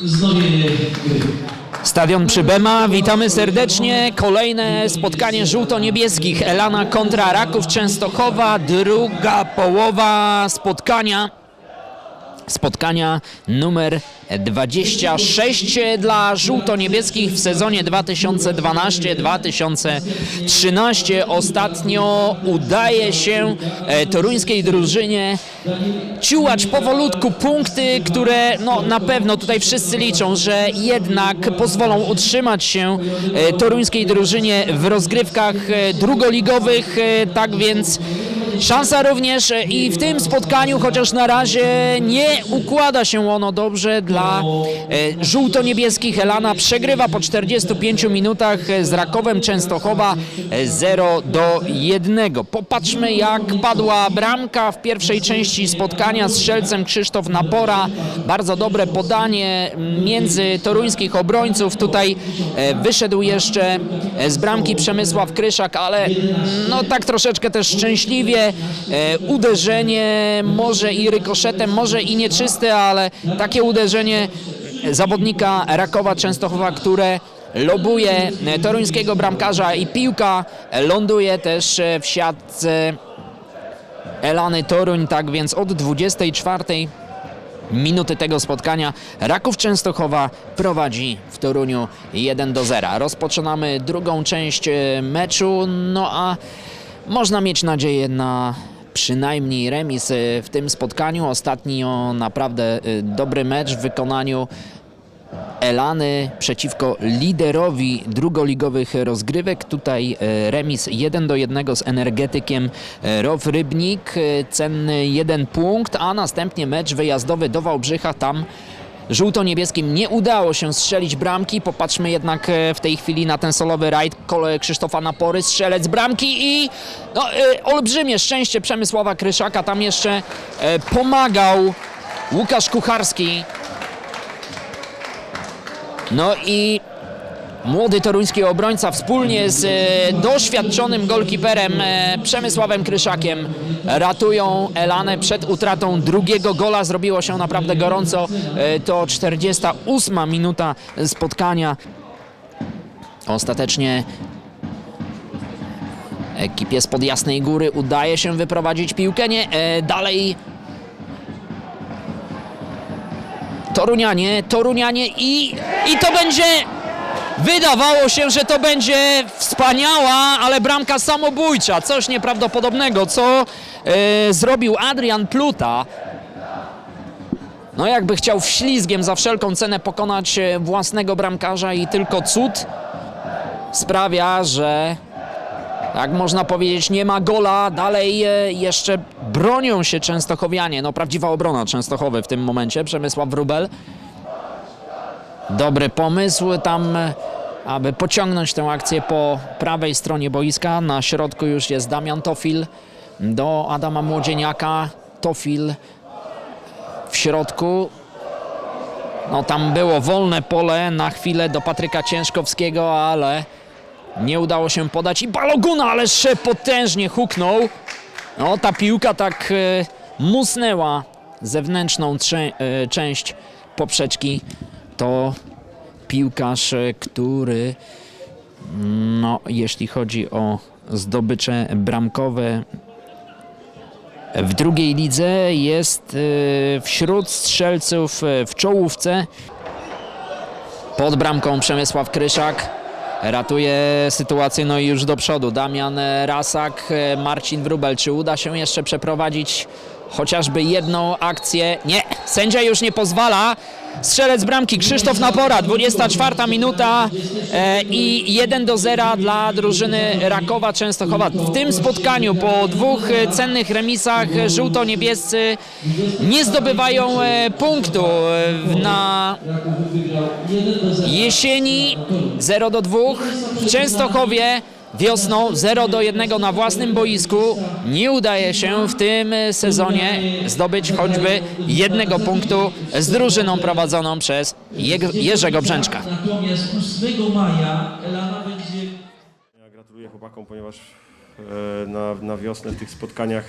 wznowienie gry. Stadion Przybema, witamy serdecznie. Kolejne spotkanie żółto-niebieskich. Elana kontra Raków Częstochowa, druga połowa spotkania. Spotkania numer 26 dla żółto-niebieskich w sezonie 2012-2013. Ostatnio udaje się e, toruńskiej drużynie ciułać powolutku punkty, które no, na pewno tutaj wszyscy liczą, że jednak pozwolą utrzymać się e, toruńskiej drużynie w rozgrywkach e, drugoligowych. Tak więc szansa również e, i w tym spotkaniu, chociaż na razie nie układa się ono dobrze dla e, żółto-niebieskich. Elana przegrywa po 45 minutach e, z Rakowem Częstochowa e, 0 do 1. Popatrzmy jak padła bramka w pierwszej części spotkania z strzelcem Krzysztof Napora. Bardzo dobre podanie między toruńskich obrońców. Tutaj wyszedł jeszcze z bramki Przemysław Kryszak, ale no tak troszeczkę też szczęśliwie. E, Uderzenie może i rykoszetem, może i nieczyste, ale takie uderzenie zawodnika Rakowa Częstochowa, które lobuje toruńskiego bramkarza i piłka ląduje też w siatce Elany Toruń, tak więc od 24 minuty tego spotkania Raków Częstochowa prowadzi w Toruniu 1 do 0. Rozpoczynamy drugą część e, meczu, no a można mieć nadzieję na przynajmniej remis e, w tym spotkaniu. Ostatnio naprawdę e, dobry mecz w wykonaniu Elany przeciwko liderowi drugoligowych rozgrywek. Tutaj e, remis 1 do 1 z energetykiem Row Rybnik. Cenny jeden punkt, a następnie mecz wyjazdowy do Wałbrzycha. Tam żółto-niebieskim nie udało się strzelić bramki. Popatrzmy jednak e, w tej chwili na ten solowy rajd Krzysztofa Napory, strzelec bramki i no, e, olbrzymie szczęście Przemysława Kryszaka. Tam jeszcze e, pomagał Łukasz Kucharski. No i młody toruński obrońca wspólnie z e, doświadczonym golkiperem e, Przemysławem Kryszakiem ratują Elanę przed utratą drugiego gola. Zrobiło się naprawdę gorąco. E, To 48 minuta spotkania. Ostatecznie ekipie spod Jasnej Góry udaje się wyprowadzić piłkę. Nie, dalej Torunianie, Torunianie i, i to będzie... Wydawało się, że to będzie wspaniała, ale bramka samobójcza. Coś nieprawdopodobnego, co e, zrobił Adrian Pluta. No jakby chciał wślizgiem za wszelką cenę pokonać e, własnego bramkarza i tylko cud sprawia, że tak można powiedzieć, nie ma gola. Dalej e, jeszcze bronią się Częstochowianie. No prawdziwa obrona Częstochowy w tym momencie. Przemysław Wróbel. Dobry pomysł tam, aby pociągnąć tę akcję po prawej stronie boiska. Na środku już jest Damian Tofil do Adama Młodzieniaka. Tofil w środku. No tam było wolne pole na chwilę do Patryka Ciężkowskiego, ale nie udało się podać i Baloguna, ależ potężnie huknął. No ta piłka tak e, musnęła zewnętrzną e, część poprzeczki. To piłkarz, który no, jeśli chodzi o zdobycze bramkowe w drugiej lidze jest e, wśród strzelców e, w czołówce. Pod bramką Przemysław Kryszak ratuje sytuację, no i już do przodu. Damian Rasak, e, Marcin Wróbel. Czy uda się jeszcze przeprowadzić chociażby jedną akcję? Nie, sędzia już nie pozwala. Strzelec bramki Krzysztof Napora, 24 minuta e, i 1 do 0 dla drużyny Rakowa Częstochowa. W tym spotkaniu po dwóch cennych remisach żółto-niebiescy nie zdobywają e, punktu e, na jesieni 0 do 2 w Częstochowie wiosną 0 do 1 na własnym boisku nie udaje się w tym sezonie zdobyć choćby jednego punktu z drużyną prowadzoną przez Je- Jerzego Brzęczka. Natomiast 8 maja Elana będzie Ja gratuluję chłopakom, ponieważ e, na, na wiosnę w tych spotkaniach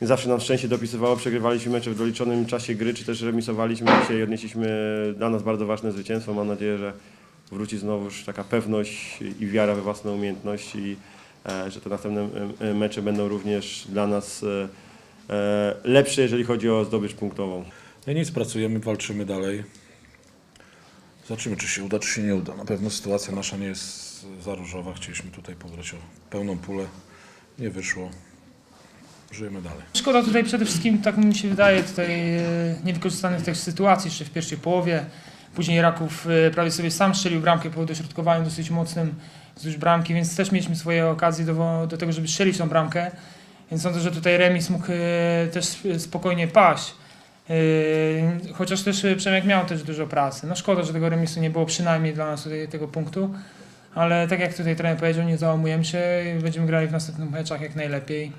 nie zawsze nam szczęście dopisywało, przegrywaliśmy mecze w doliczonym czasie gry, czy też remisowaliśmy. Dzisiaj odnieśliśmy dla nas bardzo ważne zwycięstwo. Mam nadzieję, że wróci znowuż taka pewność i wiara we własne umiejętności i e, że te następne e, mecze będą również dla nas e, e, lepsze, jeżeli chodzi o zdobycz punktową. No nic, pracujemy, walczymy dalej. Zobaczymy, czy się uda, czy się nie uda. Na pewno sytuacja nasza nie jest za różowa. Chcieliśmy tutaj pograć o pełną pulę. Nie wyszło. Żyjemy dalej. Szkoda tutaj przede wszystkim, tak mi się wydaje, tutaj e, niewykorzystanych tych sytuacji jeszcze w pierwszej połowie. Później Raków e, prawie sobie sam strzelił bramkę po dośrodkowaniu dosyć mocnym wzdłuż bramki, więc też mieliśmy swoje okazje do, do tego, żeby strzelić tą bramkę. Więc sądzę, że tutaj remis mógł e, też spokojnie paść. E, Chociaż też Przemek miał też dużo pracy. No szkoda, że tego remisu nie było przynajmniej dla nas tutaj tego punktu. Ale tak jak tutaj trener powiedział, nie załamujemy się i będziemy grali w następnych meczach jak najlepiej.